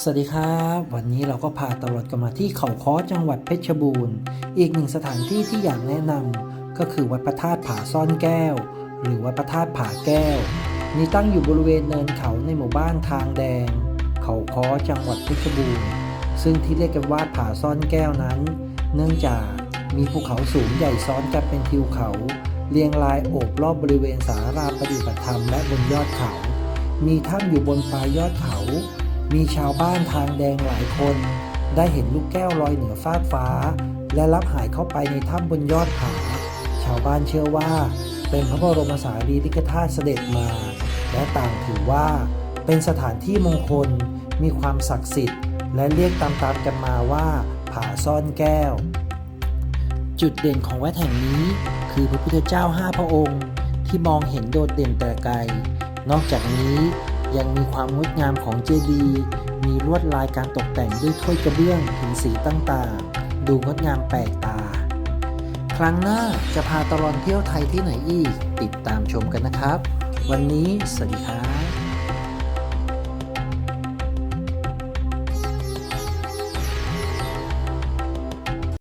สวัสดีครับ วันนี้เราก็พาตลอดกันมาที่เขาค้อจังหวัดเพชรบูรณ์ อีกหนึ่งสถานที่ที่อยากแนะนำก็คือวัดพระธาตุผาซ่อนแก้ว หรือวัดพระธาตุผาแก้วนี่ตั้งอยู่บริเวณเนินเขาในหมู่บ้านทางแดง เขาค้อจังหวัดเพชรบูรณ์ ซึ่งที่เรียกกันว่าผาซ่อนแก้วนั้น เนื่องจากมีภูเขาสูงใหญ่ซ้อนกันเป็นทิวเขา เรียงรายโอบรอบบริเวณสาราปฏิบัติธรรมและบนยอดเขา มีถ้ำอยู่บนปลายยอดเขา มีชาวบ้านทางแดงหลายคน ได้เห็นลูกแก้วลอยเหนือฟากฟ้า และรับหายเข้าไปในถ้ำบนยอดผา ชาวบ้านเชื่อว่า เป็นพระบรมสารีริกธาตุเสด็จมา และต่างถือว่า เป็นสถานที่มงคล มีความศักดิ์สิทธิ์ และเรียกตามๆกันมาว่า ผาซ่อนแก้ว จุดเด่นของวัดแห่งนี้ คือพระพุทธเจ้าห้าพระองค์ ที่มองเห็นโดดเด่นแต่ไกล นอกจากนี้ ยังมีความงดงามของเจดีย์มีลวดลายการตกแต่งด้วยถ้วยกระเบื้องหินสีต่างๆ ดูงดงามแปลกตา ครั้งหน้าจะพาตลอดเที่ยวไทยที่ไหนอีก ติดตามชมกันนะครับ วันนี้สวัสดีครับ